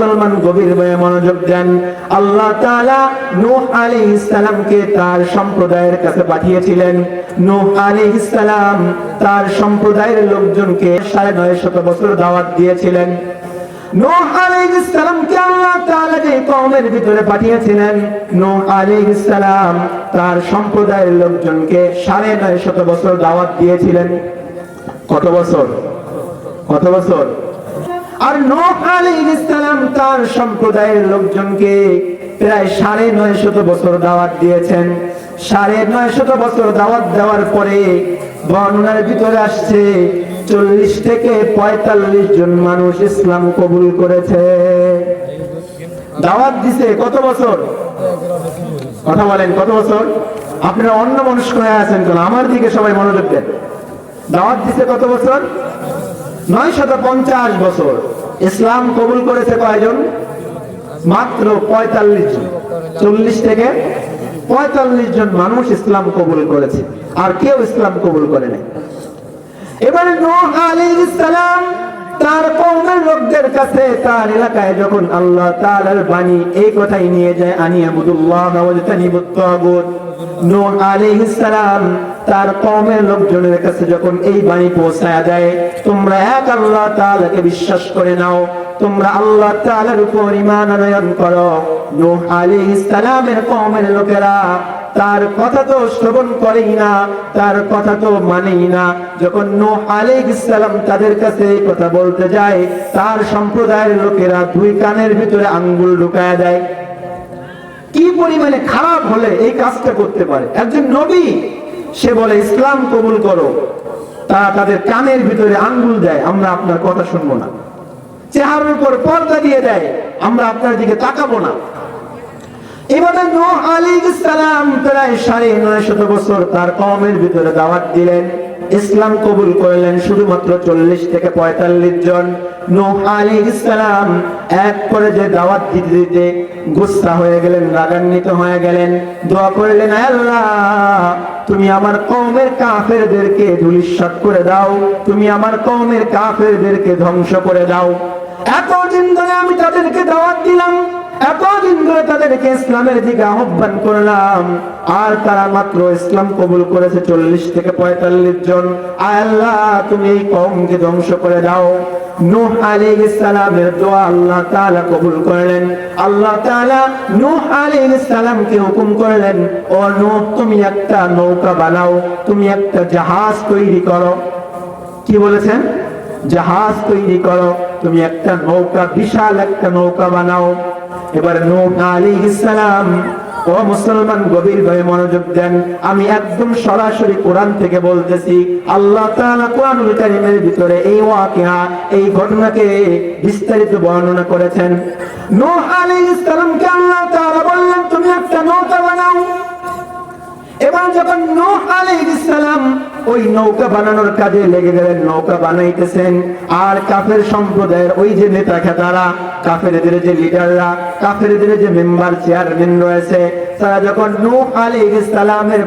মুসলমান গভীর ভাবে মনোযোগ দেন। আল্লাহ তাআলা নূহ আলাইহিস সালামকে তার সম্প্রদায়ের কাছে পাঠিয়েছিলেন। নূহ আলাইহিস সালাম তার সম্প্রদায়ের লোকজনকে সাড়ে নয় শত বছর দাওয়াত দিয়েছিলেন। তার সম্প্রদায়ের লোকজনকে সাড়ে নয় শত বছর দাওয়াত দিয়েছিলেন। কত বছর? কত বছর? আর নূহ আলাইহিস তার সম্প্রদায়ের লোকজনকে প্রায় সাড়ে নয় শত বছর দাওয়াত দিয়েছেন। সাড়ে নয় শত বছর দাওয়াত দেওয়ার পরে বর্ণনার ভিতরে আসছে, চল্লিশ থেকে পঁয়তাল্লিশ জন মানুষ ইসলাম কবুল করেছে। দাওয়াত দিছে কত বছর? কথা বলেন, কত বছর? আপনারা অন্য মনস্ক হয়ে আছেন কেন? আমার দিকে সবাই মনোযোগ দেন। দাওয়াত দিছে কত বছর? নয় শত পঞ্চাশ বছর। ইসলাম কবুল করেছে কয়জন? মাত্র পঁয়তাল্লিশ জন। চল্লিশ থেকে পঁয়তাল্লিশ জন মানুষ ইসলাম কবুল করেছে, আর কেউ ইসলাম কবুল করে নাই। এবারে নোহ আলী সালাম তার কওমের লোকদের কাছে তার এলাকায় যখন আল্লাহ তাআলার বাণী এই কথাই নিয়ে যায়, আনি আবুদুল্লাহ ওয়া তানিবুত আলাইহিস তার কওমের লোকজনের কাছে যখন এই বাণী পৌঁছায় দেয় তোমরা এক আল্লাহ তাআলাকে বিশ্বাস করে নাও, তোমরা আল্লাহ তাআলার উপর ঈমান আনয়ন করো। নূহ আলাইহিস সালামের কওমের লোকেরা তার কথা তো শ্রবণ করেই না, তার কথা তো মানেই না। যখন নূহ আলাইহিস সালাম তাদের কাছে এই কথা বলতে যায়, তার সম্প্রদায়ের লোকেরা দুই কানের ভিতরে আঙ্গুল ঢুকায় দেয়। কি পরিমাণে খারাপ হলে এই কাজটা করতে পারে? একজন নবী, সে বলে, ইসলাম কবুল করো। তারা তাদের কানের ভিতরে আঙ্গুল দেয়, আমরা আপনার কথা শুনব না। চেহারার উপর পর্দা দিয়ে দেয়, আমরা আপনার দিকে তাকাবো না। ইসলাম কবুল করলেন শুধুমাত্র চল্লিশ থেকে পঁয়তাল্লিশ জন। নূহ আলাইহিস সালাম এক করে যে দাওয়াত দিতে দিতে গুসা হয়ে গেলেন, রাগান্বিত হয়ে গেলেন। দোয়া করলেন, "আয় আল্লাহ, তুমি আমার কওমের কাফেরদেরকে ধুলিস্বাত করে দাও, তুমি আমার কওমের কাফেরদেরকে ধ্বংস করে দাও। এতদিন ধরে আমি তাদেরকে দাওয়াত দিলাম এতদিন ধরে তাদেরকে ইসলামের দিকে আহ্বান করলাম। আর তারা মাত্র ইসলাম কবুল করেছে চল্লিশ থেকে পঁয়তাল্লিশ জন। আল্লাহ, তুমি এই কমকে ধ্বংস করে দাও। হুকুম করলেন, ও তুমি একটা নৌকা বানাও, তুমি একটা জাহাজ তৈরি করো। কি বলেছেন? জাহাজ তৈরি করো, তুমি একটা নৌকা, বিশাল একটা নৌকা বানাও। এবার নূহ আলাইহিস সালাম, ও মুসলমান গভীর ভাবে মনোযোগ দেন। আমি একদম সরাসরি কোরআন থেকে বলতেছি, আল্লাহ তাআলা কোরআনুল কারীমের ভিতরে এই ওয়াকিয়া এই ঘটনাকে বিস্তারিত বর্ণনা করেছেন। নূহ আলাইহিস সালামকে আল্লাহ তাআলা বললেন, তুমি একটা নৌকা বানাও। এবার যখন নূহ আলাইহিস ওই নৌকা বানানোর কাজে লেগে গেলেন, নৌকা বানাইতেছেন। আর কাফের সম্প্রদায়ের ওই যে নেতা খেতারা কাফেরদের যে লিডাররা, কাফেরদের যে মেম্বার, চেয়ারম্যান রয়েছে, তারা যখন নূহ আলাইহিস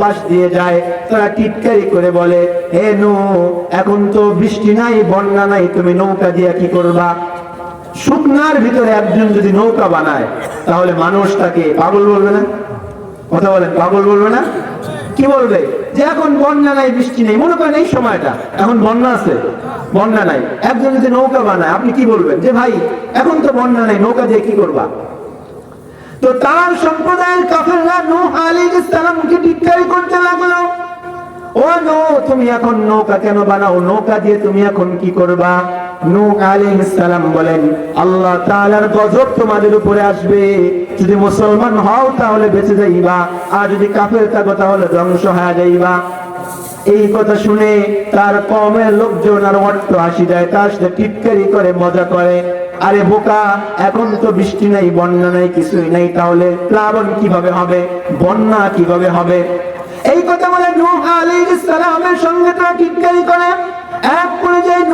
পাশ দিয়ে যায়, তারা টিটকারি করে বলে হে নূহ, এখন তো বৃষ্টি নাই, বন্যা নাই, তুমি নৌকা দিয়ে কি করবা? শুকনার ভিতরে একজন যদি নৌকা বানায়, তাহলে মানুষ তাকে পাগল বলবে না? কথা বলেন, পাগল বলবে না? কি বলবে? যে এখন বন্যা নাই, বৃষ্টি নেই। মনে করেন এই সময়টা। এখন বন্যা আছে। বন্যা নাই। একজন যদি নৌকা বানায়, আপনি কি বলবেন? যে ভাই, এখন তো বন্যা নাই, নৌকা দিয়ে কি করবা? তো তার সম্প্রদায়ের কাফেররা নূহ আলাইহিস সালামকে টিটকারি করতে লাগল। ও নো তুমি এখন নৌকা কেন বানাও? নৌকা দিয়ে তুমি এখন কি করবা? টিটকারি করে, মজা করে। আরে বোকা, এখন তো বৃষ্টি নাই, বন্যা নাই, কিছুই নাই, তাহলে প্লাবন কীভাবে হবে? বন্যা কীভাবে হবে? এই কথা বলে নূহ সালামের সঙ্গে তারা টিটকারি করে।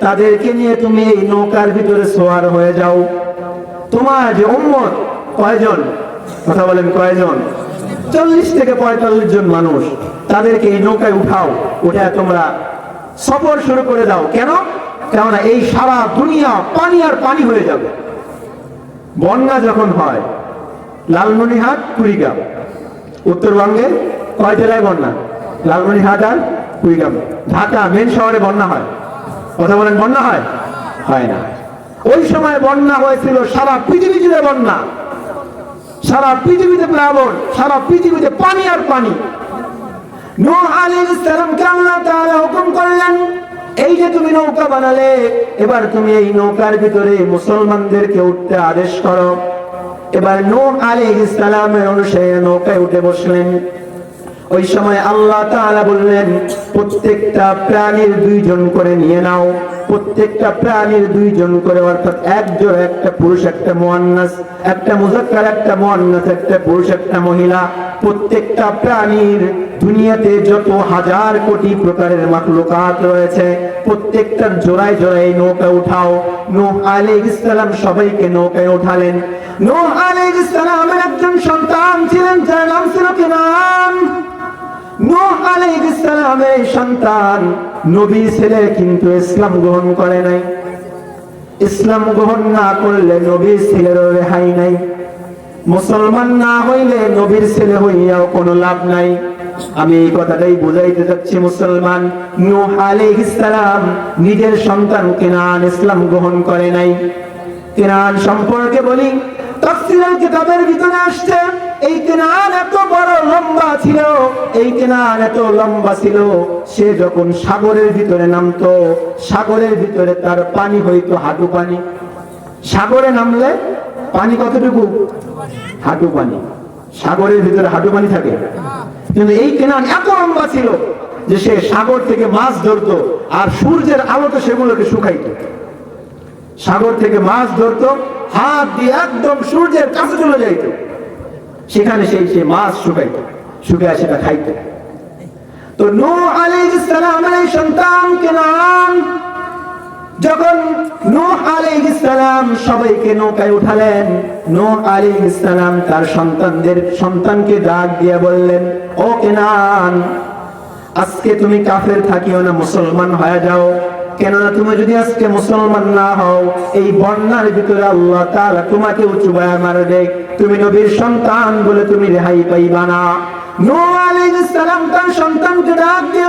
তাদেরকে নিয়ে তুমি এই নৌকার ভিতরে সোয়ার হয়ে যাও। তোমার যে উম্মত, কয়জন? কথা বলেন, কয়জন? চল্লিশ থেকে পঁয়তাল্লিশ জন মানুষ। তাদেরকে এই নৌকায় উঠাও উঠে তোমরা সফর শুরু করে দাও। কেন? কেননা এই সারা দুনিয়া পানি আর পানি হয়ে যাবে। বন্যা যখন হয় লালমনিহাট কুড়িগ্রাম। উত্তরবঙ্গে কয় জেলায় বন্যা? লালমনিহাট আর কুড়িগ্রাম। ঢাকা, মেন শহরে বন্যা হয়। কথা বলেন, বন্যা হয়? হয় না। ওই সময় বন্যা হয়েছিল, সারা পৃথিবী জুড়ে বন্যা। সারা পৃথিবীতে প্লাবন, সারা পৃথিবীতে পানি আর পানি। নূহ আলাইহিস সালামকে আল্লাহ তাআলা হুকুম করলেন, এই যে তুমি নৌকা বানালে, এবার তুমি এই নৌকার ভিতরে মুসলমানদেরকে উঠতে আদেশ করো। এবার নূহ আলাইহিস সালামের অনুসারে নৌকায় উঠে বসলেন। ওই সময় আল্লাহ তাআলা বললেন, প্রত্যেকটা প্রাণীর দুইজন করে নিয়ে নাও। প্রত্যেকটা প্রাণীর দুইজন করে, অর্থাৎ একজন একটা পুরুষ, একটা মুয়ান্নাস, একটা মুজাক্কার একটা মুয়ান্নাস, একটা পুরুষ, একটা মহিলা। প্রত্যেকটা প্রাণীর দুনিয়াতে যত হাজার কোটি প্রকারের মাখলুকাত রয়েছে, প্রত্যেকটার জোড়ায় জোড়ায় নৌকা উঠাও। নূহ আলাইহিস সালাম সবাইকে নৌকায় উঠালেন নূহ আলাইহিস সালামের একজন সন্তান ছিলেন, যার নাম ছিল কিনান সন্তান, নবী ছেলে কিন্তু ইসলাম গ্রহণ করে নাই। ইসলাম গ্রহণ না করলে নবীর ছেলেরও রেহাই নাই। মুসলমান না হইলে নবীর ছেলে হইয়াও কোনো লাভ নাই। আমি এই কথাটাই বুঝাইতে চাচ্ছি, মুসলমান নূহ আলাইহিস নিজের সন্তান কেনান ইসলাম গ্রহণ করে নাই। কেনান সম্পর্কে বলি তাফসীরের কিতাবের ভিতরে আসছে এই কেনান এত বড় লম্বা ছিল, এই কেনান এত লম্বা ছিল, সে যখন সাগরের ভিতরে নামতো, সাগরের ভিতরে তার পানি হইতো হাঁটু পানি। সাগরে নামলে পানি কতটুকু? হাঁটু পানি। সাগরের ভিতরে হাঁটু পানি থাকে। কিন্তু এই কেনান এত লম্বা ছিল যে সে সাগর থেকে মাছ ধরতো আর সূর্যের আলোতে সেগুলোকে শুকাইত। সাগর থেকে মাছ ধরতো, হাত দিয়ে একদম সূর্যের কাছে চলে যাইতো। সেখানে সেই সে মাছ শুকাইতো শুকায় সেটা খাইতো। তো নূহ আলাইহিস সালামের এই সন্তান কেনান যখন নূহ আলাইহিস সালাম সবাইকে নৌকায় উঠালেন, নূহ আলাইহিস সালাম তার সন্তানদের সন্তানকে ডাক দিয়ে বললেন, ও কেনান, আজকে তুমি কাফের থাকিও না, মুসলমান হয়ে যাও। কেননা তুমি যদি আজকে মুসলমান না হও, এই বন্যার ভিতরে আল্লাহ তাআলা তোমাকে উঁচু মারবে। তুমি নবীর সন্তান বলে তুমি রেহাই পাইবা না। তার সন্তানকে ডাক দিয়ে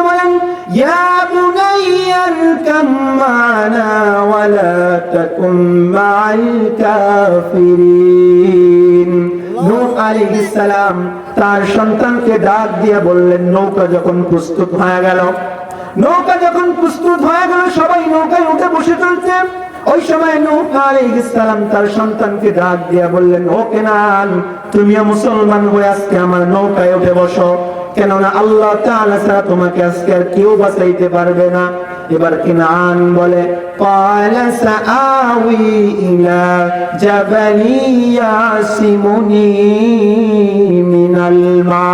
তার সন্তানকে ডাক দিয়ে বললেন, নৌকা যখন প্রস্তুত হয়ে গেল। নৌকা যখন প্রস্তুত হয়ে গেল, সবাই নৌকায় উঠে বসে চলছে। ওই সময় নূহ আলাইহিস সালাম তার সন্তানকে ডাক দিয়া বললেন, ও কেনান তুমি মুসলমান হয়ে আজকে আমার নৌকায় উঠে বসো। কেননা আল্লাহ তাআলা ছাড়া তোমাকে আজকে আর কেউ বাঁচাইতে পারবে না। এবার কেনান বলে, ক্বালা সাআউই ইলা জাবালি ইয়াসিমুনি মিনাল মা।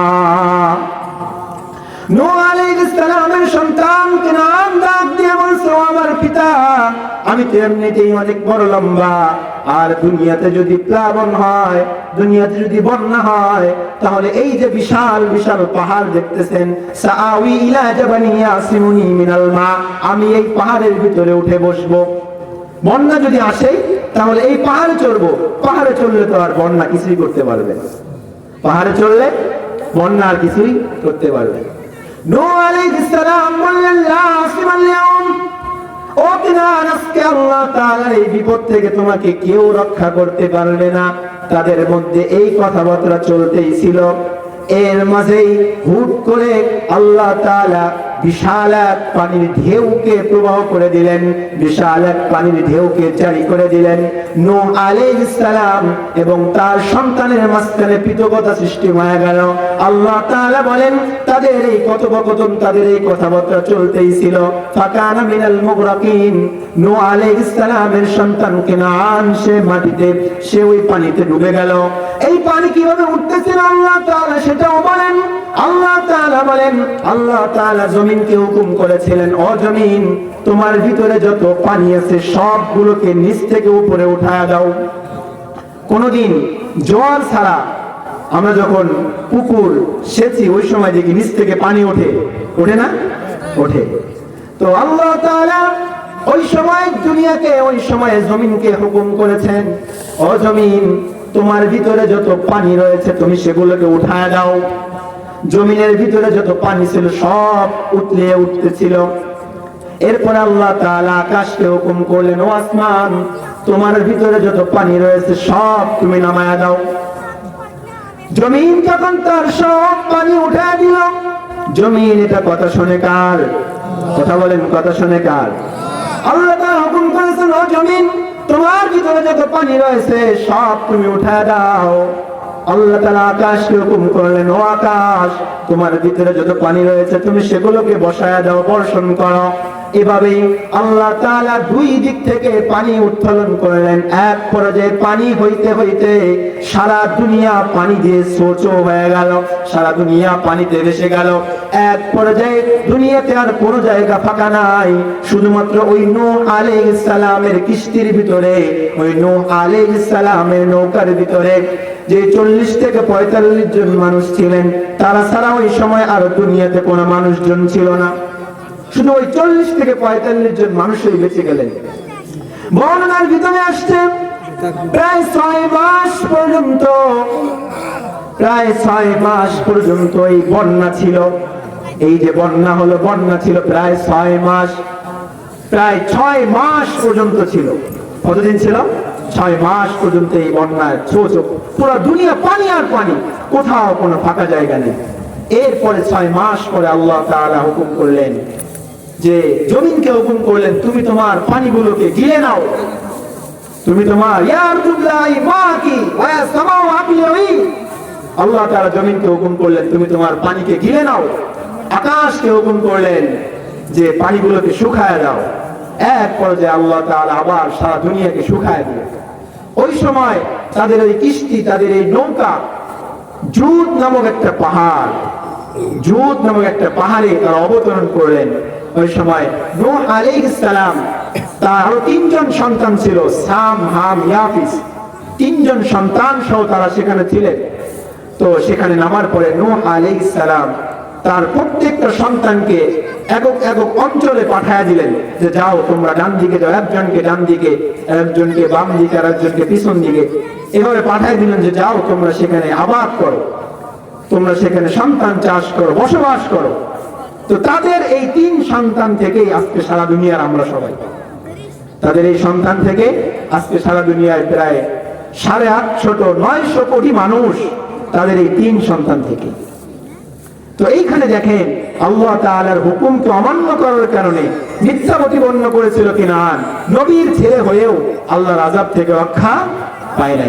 নূহ আলাইহিস সালামের তো এমনিতেই অনেক বড় লম্বা। আর দুনিয়াতে যদি প্লাবন হয়, দুনিয়াতে যদি বন্যা হয়, তাহলে এই যে বিশাল বিশাল পাহাড় দেখতেছেন আমি এই পাহাড়ের ভিতরে উঠে বসবো। বন্যা যদি আসে, তাহলে এই পাহাড়ে চড়বো। পাহাড়ে চললে তো আর বন্যা কিছুই করতে পারবে পাহাড়ে চললে বন্যা আর কিছুই করতে পারবে না। আলাইহিস সালাম বললেন, লা আসিমাল ইয়াউম আজকে আল্লাহ তাআলার এই বিপদ থেকে তোমাকে কেউ রক্ষা করতে পারবে না। তাদের মধ্যে এই কথাবার্তা চলতেই ছিল। এর মাঝেই হুট করে আল্লাহ তাআলা বিশাল এক পানির ঢেউকে প্রবাহ করে দিলেন বিশাল এক পানির ঢেউকে জারি করে দিলেন। নূহ আলাইহিস সালাম এবং তার সন্তানের মাঝখানে পিতকতা সৃষ্টি হয়ে গেল। আল্লাহ তাআলা বলেন, তাদের এই কথোপকথন, তাদের এই কথাবার্তা চলতেই ছিল। ফাকানা মিনাল মুগরাকিন। নূহ আলাইহিস সালামের সন্তান কেনান সে মাটিতে, সে ওই পানিতে ডুবে গেল। এই পানি কীভাবে উঠতেছিল আল্লাহ তাআলা সেটাও বলেন। আল্লাহ তাআলা বলেন, আল্লাহ তাআলা জমিনকে হুকুম করেছিলেন, ও জমিন, তোমার ভিতরে যত পানি আছে সবগুলোকে নিচ থেকে উপরে উঠায় দাও। কোনদিন জোয়ার ছাড়া আমরা যখন পুকুর সেচি, ওই সময় দেখি নিচ থেকে পানি ওঠে। ওঠে না? ওঠে। তো আল্লাহ তাআলা ওই সময় দুনিয়াকে, ওই সময়ে জমিনকে হুকুম করেছেন, ও জমিন, তোমার ভিতরে যত পানি রয়েছে, তুমি সেগুলোকে উঠায় দাও। জমিনের ভিতরে যত পানি ছিল সব উতলে উঠতেছিল। এরপর আল্লাহ আকাশকে হুকুম করলেন, ও আসমান, তোমার ভিতরে যত পানি রয়েছে সব তুমি নামায়া দাও। জমিন যখন তার সব পানি উঠে দিল। জমিন, এটা কথা শুনে কার? কথা বলেন, কথা শুনে কার? আল্লাহ হুকুম করেছেন, ও জমিন, তোমার ভিতরে যত পানি রয়েছে সব তুমি উঠে দাও। আল্লাহ তালা আকাশকে হুকুম করলেন, ও আকাশ, তোমার ভিতরে যত পানি রয়েছে, তুমি সেগুলোকে বসায় দাও, বর্ষণ করো। এভাবেই আল্লাহ তাআলা দুই দিক থেকে পানি উত্তোলন করলেন। এক পর্যায়ে পানি হইতে হইতে সারা দুনিয়া পানি দিয়ে সোচো হয়ে গেল, সারা দুনিয়া পানিতে ভেসে গেল। এক পর্যায়ে দুনিয়াতে আর কোনো জায়গা ফাঁকা নাই, শুধুমাত্র ওই নূহ আলাইহিস সালামের কিস্তির ভিতরে, ওই নূহ আলে সালামের নৌকার ভিতরে যে চল্লিশ থেকে পঁয়তাল্লিশ জন মানুষ ছিলেন, তারা ছাড়া ওই সময় আর দুনিয়াতে কোনো মানুষজন ছিল না। শুধু ওই চল্লিশ থেকে পঁয়তাল্লিশ জন মানুষই বেঁচে গেলেন। বর্ণনার ভিতরে আসছে, প্রায় ছয় মাস পর্যন্ত, প্রায় ছয় মাস পর্যন্ত এই বন্যা ছিল। এই যে বন্যা হলো, বন্যা ছিল প্রায় ছয় মাস, প্রায় ছয় মাস পর্যন্ত ছিল। কতদিন ছিল? ছয় মাস পর্যন্ত এই বন্যায় ছোট পুরো দুনিয়া পানি আর পানি, কোথাও কোনো ফাঁকা জায়গা নেই। এরপরে ছয় মাস পরে আল্লাহ তাআলা হুকুম করলেন যে জমিনকে হুকুম করলেন, তুমি তোমার পানিগুলোকে গিলে নাও। তুমি তোমার আল্লাহ তাআলা জমিনকে হুকুম করলেন, তুমি তোমার পানিকে গিলে নাও। আকাশকে হুকুম করলেন, যে পানিগুলোকে শুকায় দাও। এক পর্যায়ে আল্লাহ তাআলা আবার সারা দুনিয়াকে শুকায় দিলেন। ওই সময় তাদের ওই কিস্তি, তাদের এই নৌকা, জুদ নামক একটা পাহাড়, জুদ নামক একটা পাহাড়ে তারা অবতরণ করলেন। ওই সময় নূহ আলাইহিস সালাম তার তিনজন সন্তান ছিল, সাম, হাম, ইয়াফিস। তিনজন সন্তান সহ তারা সেখানে ছিলেন। তো সেখানে নামার পরে নূহ আলাইহিস সালাম তার প্রত্যেকটা সন্তানকে একক একক অঞ্চলে পাঠায় দিলেন যে, যাও, তোমরা ডান দিকে যাও, একজনকে ডান দিকে একজনকে বাম দিকে আর একজনকে পিছন দিকে। এভাবে পাঠায় দিলেন যে, যাও, তোমরা সেখানে আবাদ করো। তোমরা সেখানে সন্তান চাষ করো, বসবাস করো। তো তাদের এই তিন সন্তান থেকেই আজকে সারা দুনিয়ার আমরা সবাই তাদের এই সন্তান থেকে আজকে সারা দুনিয়ায় প্রায় সাড়ে আটশো নয়শো কোটি মানুষ তাদের এই তিন সন্তান থেকে। তো এইখানে দেখেন, আল্লাহ তাআলার হুকুমকে অমান্য করার কারণে মিথ্যা প্রতিপন্ন করেছিল কিনা, নবীর ছেলে হয়েও আল্লাহর আজাব থেকে রক্ষা পায় নাই।